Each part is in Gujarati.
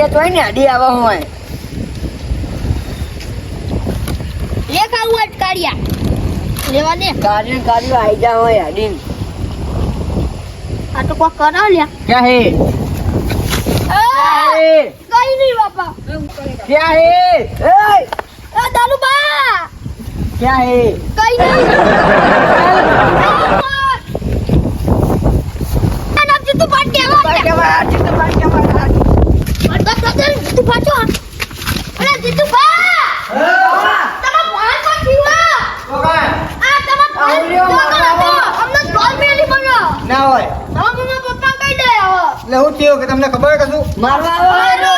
કાર્ય કરીએ તો ને અડી આવા હોય લે ખાવું અટકાડ્યા લેવા દે કાર્ય કાર્ય આવી જા હોય અડી આ તો કોક કરો લ્યા ક્યાં હે કઈ નહીં બાપા ક્યાં હે એ ક્યાં હે કઈ નહીં પાટ કેવા કેવા જીતુ પર કેવા પડતા પડતા જીતુ પાછો અરે જીતુ બા તમાર ભાઈ કો જીવા આ તમાર ભાઈ આવડ્યો મારા. અમને ડોલ મેલી બનો ના હોય. તમાર મમ્મા પપ્પા કઈ દે હવે. એટલે હું થયું કે તમને ખબર કે શું? મારવા આવો હેરો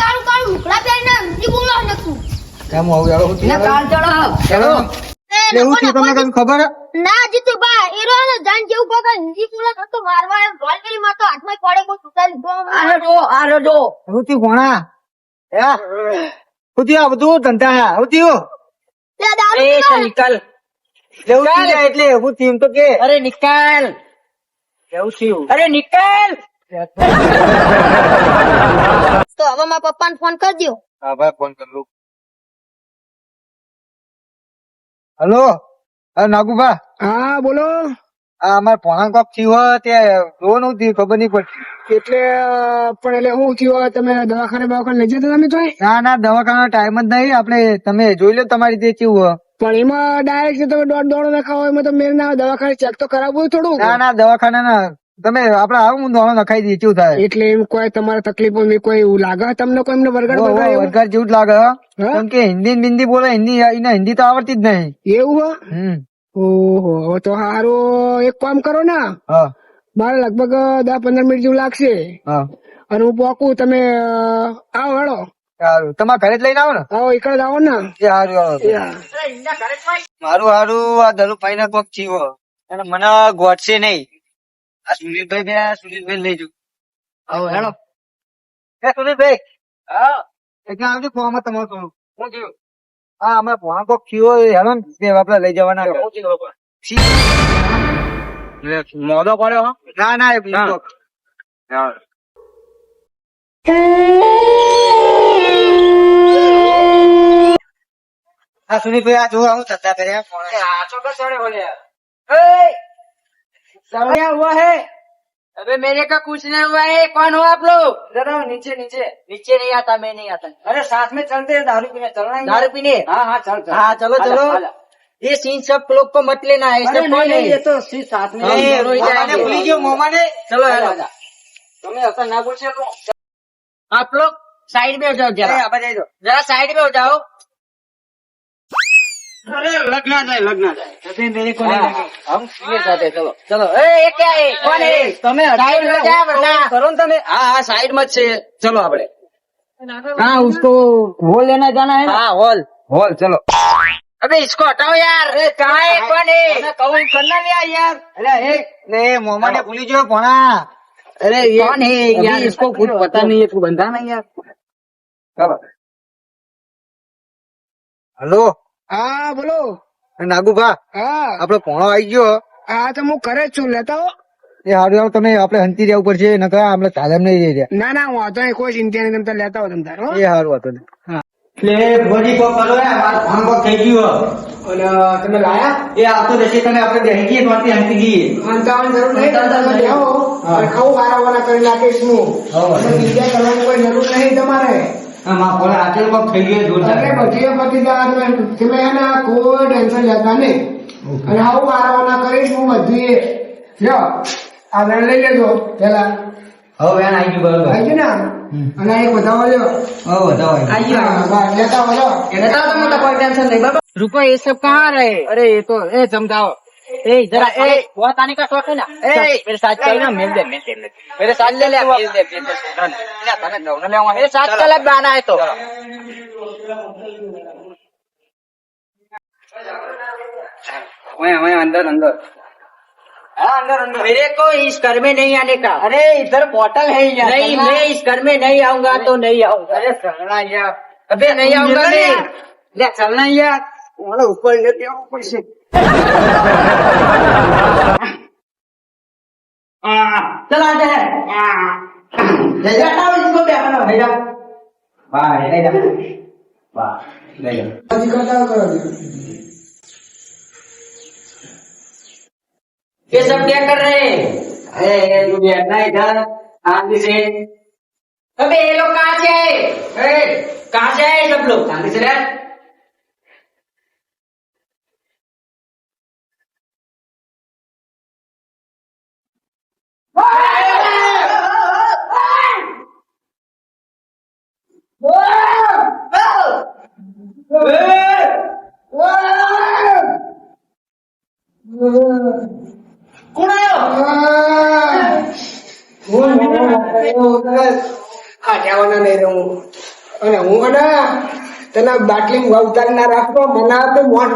કાળું કાળું ઉકળા પહેરીને ઊંચી બોલો નતું કેમ આવું? યાર હું ને કાન ચડાવ ચાલો એટલે હું થયું? તમને કઈ ખબર? હે? ના એરો ને જાન જેવું કોક હિન્દી મારવા એમ ડોલ મેલી માં હાથમાં પડે કો સુતા લીધો આ જો આ જો હું થયું ભોણા હે? આ બધું ધંધા હે. હું. થયું લે દારૂ એ નિકલ. એટલે હું થયું એટલે હું થયું તો કે. અરે નિકલ. એવું થયું. અરે નિકલ. તો હવે મારા પપ્પાને ફોન કરી દો હા ભાઈ ફોન કર. લઉં હલો નાગુભા. હા બોલો. અમારે પોણા કોક થયું હોય તે જોવું નતું થયું ખબર નહીં પડતી. એટલે પણ એટલે હું થયું હોય તમે દવાખાને દવાખાને લઈ જતા તમે તો ના ના દવાખાના ટાઈમ જ નહીં આપણે તમે જોઈ લો તમારી રીતે કેવું હોય. પણ એમાં ડાયરેક્ટ તમે દોઢ દોડો નખાવો એમાં તો મેં ના દવાખાને ચેક તો કરાવવું હોય થોડું. ના ના દવાખાના ના તમે આપડે આવું હું દોડો નખાઈ દઈએ કેવું થાય? એટલે એમ કોઈ તમારે તકલીફો મેં કોઈ એવું લાગે તમને કોઈ એમને વરગાડ? વરગાડ જેવું જ લાગે કેમ કે હિન્દી હિન્દી બિંદી બોલે હિન્દી હિન્દી તો આવડતી જ નહીં. એવું હો? ઓહો તો હારું એક કામ કરો ને. હા. મારે લગભગ દસ પંદર મિનિટ જેવું લાગશે. હા. અને હું પોકું તમે આવો હેડો. તમારા ઘરે જ લઈને આવો ને? આવો એકડ આવો ને. એ આવો. મારું હારું આ દલુ ભાઈ ના કોક થયો અને મને ગોઠશે નહીં. આ સુનિલભાઈ બે સુનિલભાઈ લઈ જુ આવો હેડો. એ સુનિલભાઈ હા. એક આવજો ફોર્મ તમારું શું થયું હા અમે વાંકો કયો હેલો ને આપડે લઈ જવાના મોદો પડ્યો ના ના એ બીજો. આ જોવા હે? अबे मेरे को कुछ नहीं हुआ है कौन हो आप लोग जरा नीचे नीचे नीचे नहीं आता मैं नहीं आता अरे साथ में चलते हैं दारू पीने चलना है दारू पीने हाँ हाँ चल चल हाँ चलो चलो ये सीन सब लोग को मत लेना है इससे कौन है ये तो सीन साथ में भूली गयो मोमा ने चलो तुम्हें ऐसा ना पूछे आप लोग साइड में हो जाओ जरा जरा साइड में हो जाओ અરે લગ્ન જાય લગ્ન જાય મેરે કોને હમ સીએ સાથે ચલો. ચલો ને તમે. હા હા સાઈડમાં જ છે. ચલો આપણે. હા ઉસકો હોલ લેના જાના હે હા બોલો. નાગુભા હા. આપડે પોણો આવી ગયો. હા તો હું કરે જ છું. લેતા હો એ હારું આવ તમે આપડે હંતી રહ્યા ઉપર છે ન કયા આપણે તાલમ નહીં રહી રહ્યા. ના ના વાંધો નહીં. કોઈ ચિંતા નહીં તમે લેતા હો તમે તાર એ હારું હતો ને એટલે બોડી પર કરો ને અમાર ફોન પર થઈ ગયો અને તમે લાયા? એ આવતો જશે તમે આપણે બેસી ત્યાંથી હંતી જઈએ. અંતાવાની જરૂર નહીં. તમે જાઓ. બેહો. હા. અને કરી નાખીશ. હું બીજા કરવાની કોઈ જરૂર નહીં તમારે. હા મારા ફોન રાત્રે કોક થઈ ગયો અરે બધી બધી દાળ તમે તમે એને કોઈ ટેન્શન લેતા નહીં અને આવું વારાવાના કરીશ હું બધી લ્યો આ વેણ લઈ લેજો પેલા હવે વેણ આવી ગયું બરોબર આવી ગયું ને અને આ એક વધાવો લ્યો હવે વધાવો આવી ગયો. હા, બસ, લેતા આવો લ્યો. बताओ तो मोटा कोई टेंशन नहीं बाबा रुको ये सब कहाँ रहे अरे ये तो ए समझाओ ए इधर आ ए वो ताने का शौक है ना ए मेरे साथ चल ना मिल दे मिल दे मेरे साथ ले ले मिल दे मिल दे ना ताने दो ना ले आऊंगा मेरे साथ चल अब आना है तो मैं अंदर अंदर अंदर अंदर मेरे को इस घर में नहीं आने का अरे इधर पोर्टल है यार नहीं मैं इस घर में नहीं आऊंगा तो नहीं आऊंगा अरे चलना यार अबे नहीं आऊंगा नहीं चलना यार ऊपर नहीं आऊंगा चला आते हैं ले जाता हूँ इसको भी अपना ले जा वाह ले जा वाह ले जा आज करता हूँ करो ये सब क्या कर रहे हैं अरे ये तू बैठना इधर शांति से अबे ये लोग कहाँ से आए कहाँ से आए सब लोग शांति से रह कौन आयो ખાટ્યાવાના નહીં રહું અને હું અને તને બાટલી ઉતારી ના રાખતો મને આ તો મોઢ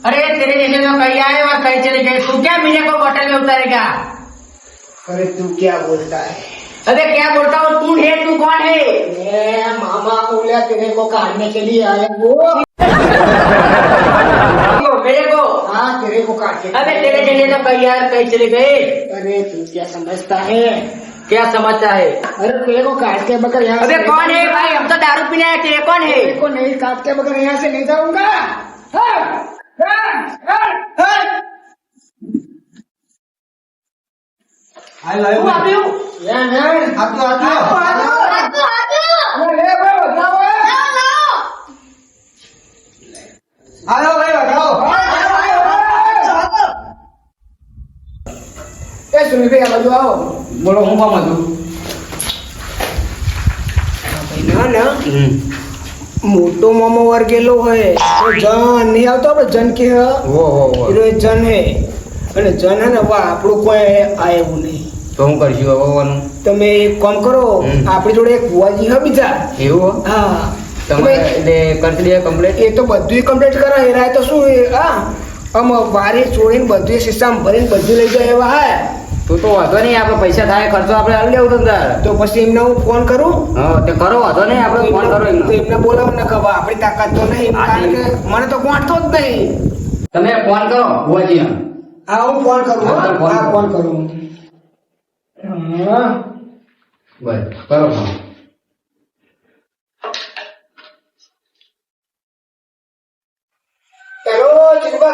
अरे तेरे जैसे तो कहीं आए और कहीं चले गए तू क्या मेरे को बोतल में उतारेगा अरे तू क्या बोलता है अरे क्या बोलता हूँ? तू है तू कौन है? मामा बोला तेरे को काटने के लिए आया वो मेरे को? हाँ तेरे को काटने अबे तेरे जैसे तो कहीं यार कहीं चले गए। अरे तू क्या समझता है? क्या समझता है? अरे तेरे को काट के बगैर यहाँ से कौन है भाई? हम तो दारू पीने आए तेरे कौन है? तेरे को नहीं काट के बगैर यहाँ से नहीं जाऊँगा। હાલ આવ્યું આવ્યું બોલો હું કામ હતું? ના મોટો મામો વર્ગેલો હોય. તો જન નહીં આવતો આપણે જન કે હો. હો હો જન હે. અને જન હે ને આપણું કોઈ આવ્યું નહીં. તો હું કરશું આવવાનું તમે એક કામ કરો આપણી જોડે એક ભુવાજી હે બીજા. એવું હા? તમે એટલે કરી દે કમ્પ્લીટ એ તો બધું કમ્પ્લીટ કરે એના તો શું હા. આમ વારી છોડીને બધું સિસ્ટમ ભરીને બધું લઈ જાય એવા હા. તો તો વાંધો નહીં આપણે પૈસા થાય ખર્ચો આપણે હાલ લેવું તમ તાર. તો પછી એમને હું ફોન કરું? હા તે કરો વાંધો નહીં આપણે ફોન કરો એમને. એમને બોલાવું ને ખબર આપણી તાકાત તો નહીં કારણ કે મને તો ગોઠતો જ નહીં. તમે ફોન કરો ભુવાજીને. હા હું ફોન કરું હા, ફોન કરો. બસ કરો ફોન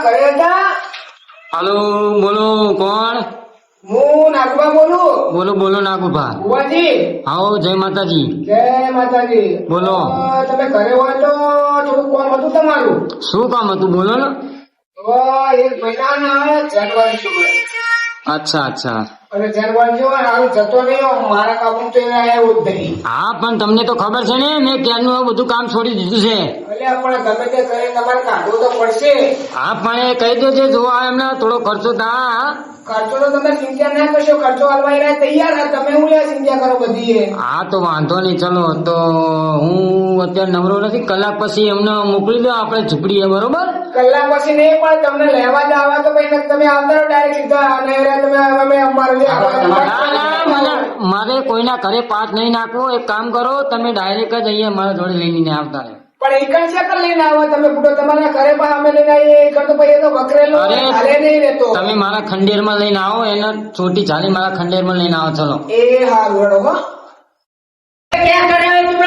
ઘરે હતા હાલો બોલો કોણ? હું નાગુભા બોલું બોલો બોલો નાગુભા. બુવાજી આવો જય માતાજી. જય માતાજી બોલો. તમે ઘરે હોય તો થોડું કામ હતું? તમારું શું કામ હતું બોલો ને એક જાનવારી અચ્છા અચ્છા. અને જાનવારી જો હાલ જતો નહીં મારા કામ તો જ નહીં. હા, પણ તમને તો ખબર છે ને, મેં ક્યારનું બધું કામ છોડી દીધું છે. હા પણ એ કહી દો જે જોવા એમને થોડો ખર્ચો થા ખર્ચો તો તમે ચિંતા ના કરશો ખર્ચો હાલવા એના તૈયાર તમે હું લે ચિંતા કરો બધી હા તો વાંધો નહીં ચલો તો હું અત્યારે નવરો નથી કલાક પછી એમને મોકલી દો આપણે ઝૂંપડીએ બરોબર? કલાક પછી નહીં પણ તમને લેવા જ આવે તો પછી તમે આવતા ડાયરેક્ટ સીધા અને તમે અમે અમારું જે ના, ના, મારે- કોઈના ઘરે પાસ નહીં નાખવો એક કામ કરો તમે ડાયરેક્ટ જ અહીંયા મારા જોડે લઈને આવતા રહો. પણ એક છે કર લઈને આવો? તમે ફૂટો તમારા ઘરે પણ અમે લઈને આવીએ એકણ તો પછી તો વકરેલો હાલે નહીં રહેતો. તમે મારા ખંડેરમાં લઈને આવો એને છોટી ચાલી મારા ખંડેરમાં લઈને આવો ચલો. એ હારું રડો હો. ક્યાં કરે હે તું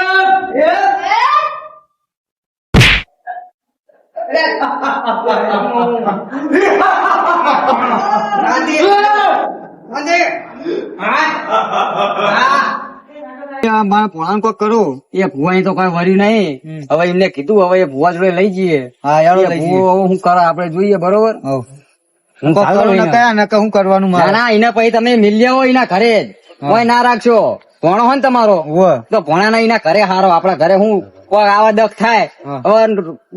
રાધે રાધે હા. હા. મારા પોણાને કોક કરું. એ ભુવા તો કઈ વર્યું નહીં. હવે એમને કીધું હવે એ ભુવા જોડે લઈ જઈએ. હા યાર હું કરે? આપણે જોઈએ બરોબર? હું કરવાનું ના ના એના પછી તમે મિલ્યા હોય એના ઘરે જ. કોઈ ના રાખશો. ભણો હોય ને તમારો. તો ભણા ના એના ઘરે હારો. આપડા ઘરે હું કોઈ આવા દખ થાય. હવે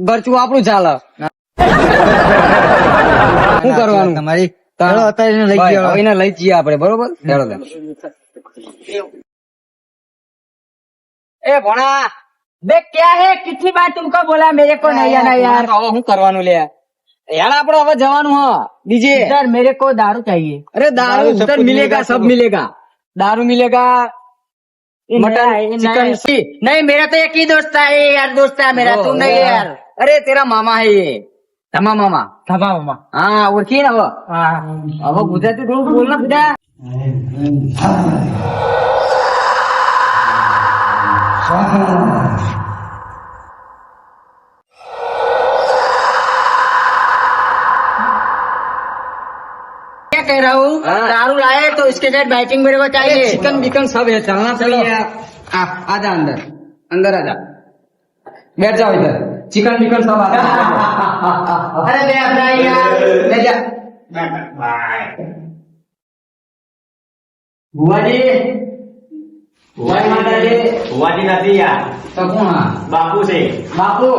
ગરચું આપણું ચાલે. શું કરવાનું? તમારી લઈ જઈએ આપડે બરોબર? ए भोणा बे क्या है कितनी बार तुमको बोला मेरे को नहीं आना यार હવે શું કરવાનું લે? યાર આપણે હવે જવાનું હા. બીજે सर मेरे को दारू चाहिए અરે દારૂ દારૂ ઉધર મિલેગા સબ મિલેગા. દારૂ મિલેગા. ये नया है, ये मटन नया चिकन है। सी नहीं मेरा तो एक ही दोस्त है यार दोस्त है मेरा तुम नहीं है यार અરે તેરા મામા હે યે તમા મામા? થવામાં હા ઓળખી ને હવે? હવે ગુજરાતી થોડું બોલ ને બધા कह रहा हूँ हाँ। दारू लाए तो इसके साथ बैटिंग मेरे को चाहिए चिकन बिकन सब है चलना चाहिए आ आजा अंदर अंदर आजा बैठ जाओ इधर चिकन बिकन सब आ अरे बे अपना यार ले जा बुआजी बुआई વાય માતાજી. વાજી નથી યાર તો કોણ બાપુ છે. બાપુ.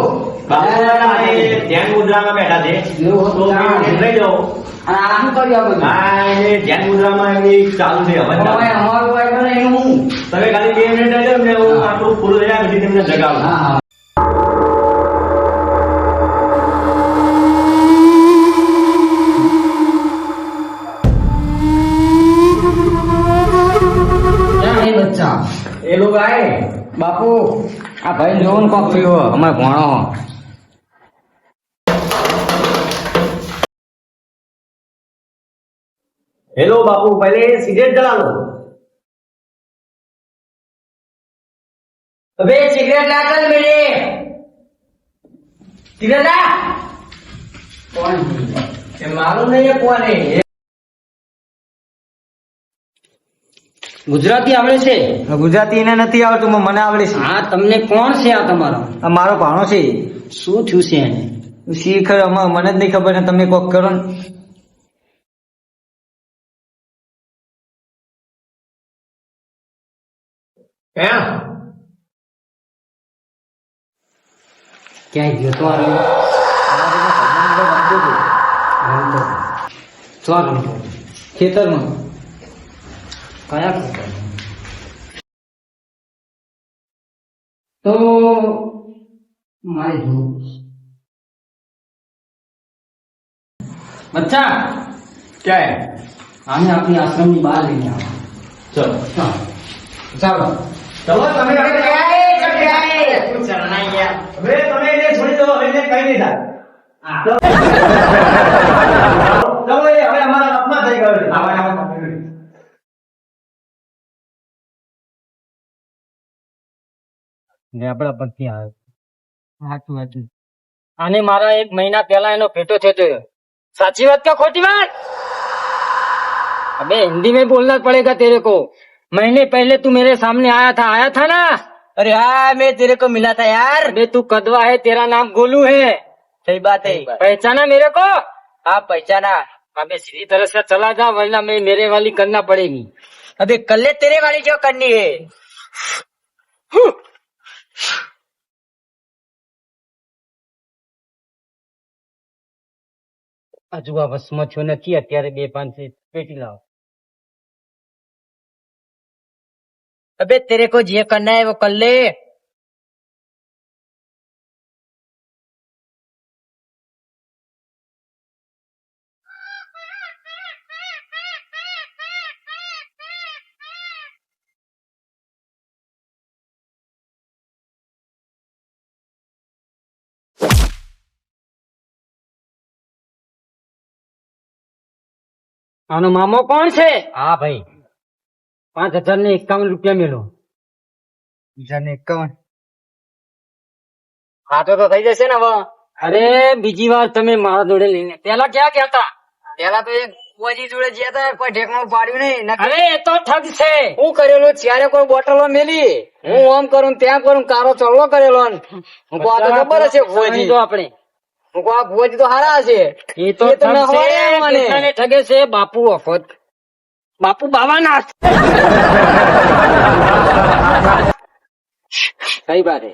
મુદ્રામાં બેઠા છે. તો જાઓ. અને આમ કરી આપો હા એ ધ્યાન મુદ્રામાં એ ચાલુ છે હવે હું. તમે ખાલી બે મિનિટ રહેજો ને હું આટલું પછી તમને જગાવું હા. એ લોકો આય. બાપુ, આ ભાઈ જોવો ને કોક થયો અમારે ભણો. હેલો બાપુ, પહેલે સિગરેટ જલાલો અબે સિગરેટ ના કર મેરે સિગરેટ ના? કોણ? મારું નહીં કોને. ગુજરાતી આવડે છે? ગુજરાતી એને નથી આવડતું મને આવડે છે. હા તમને કોણ છે આ તમારો? આ મારો ભાણો છે. શું થયું છે એને? શીખ મને જ નહીં ખબર ને તમે કોક કરો ને. ક્યાં? ક્યાંય ગયો તો આ. ખેતરમાં. કયા ખેતરમાં? તો મારે જોવું બચ્ચા! ક્યાં આને આપણી આશ્રમની બહાર લઈને આવો ચલો. ચાલો. ચલો તમે હવે હવે તમે એને છોડી દો એને કઈ નહીં થાય ચલો. એ હવે અમારા અપમાન થઈ ગયું ને આપણા પત્ની આવે સાચું સાચું આને મારા એક મહિના પહેલા એનો ભેટો થયો હતો સાચી बात क्या खोटी बात अबे हिंदी में बोलना पड़ेगा तेरे को महीने पहले तू मेरे सामने आया था आया था ना अरे हाँ मैं तेरे को मिला था यार अबे तू कदवा है तेरा नाम गोलू है सही बात है पहचाना मेरे को हाँ पहचाना अबे सीधी तरह से चला जा वरना मैं मेरे वाली करना पड़ेगी अबे कल तेरे वाली जो करनी है હજુ આ વસમાં છો નથી અત્યારે બે પાંચ પેટી લાવો. અબે, તેરે કો જે કરના હે વો કર લે. આનો મામો કોણ છે? હા ભાઈ. પાંચ હજાર ને એકાવન રૂપિયા મેળો હજાર ને એકાવન. હા તો થઈ જશે ને હવે. અરે બીજી વાર તમે મારા જોડે લઈને. પેલા ક્યાં ગયા હતા? પેલા તો એક ફુવાજી જોડે ગયા હતા કોઈ ઢેકણું પાડ્યું નહીં. અરે એ તો ઠગ છે. હું કરેલો ત્યારે કોઈ બોટલો મેલી હું આમ કરું ત્યાં કરું કારો ચડલો કરેલો. હું તો ખબર હશે ફુવાજી તો આપણે. આ તો હારા છે. એ તો ઠગ ન છે મને. ઠગે છે બાપુ વખત. બાપુ બાવા ના કઈ હે?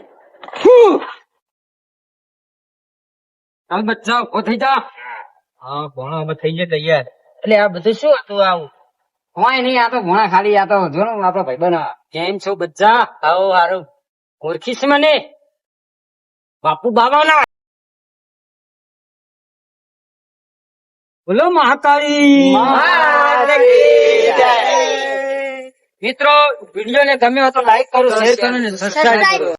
ચાલ બચ્ચા ઊભો થઈ જા. હા ભણો અમે થઈ જાય તૈયાર. એટલે આ બધું શું હતું આવું? કોઈ નહીં આ તો ભણા ખાલી આ તો જો ને આપડો ભાઈ બના કેમ છો બચ્ચા? આવો હારું. ઓળખીશ મને? બાપુ બાવાના. બોલો મહાકાળી. મિત્રો વીડિયો ને ગમ્યો તો લાઈક કરો શેર કરો ને સબસ્ક્રાઈબ કરો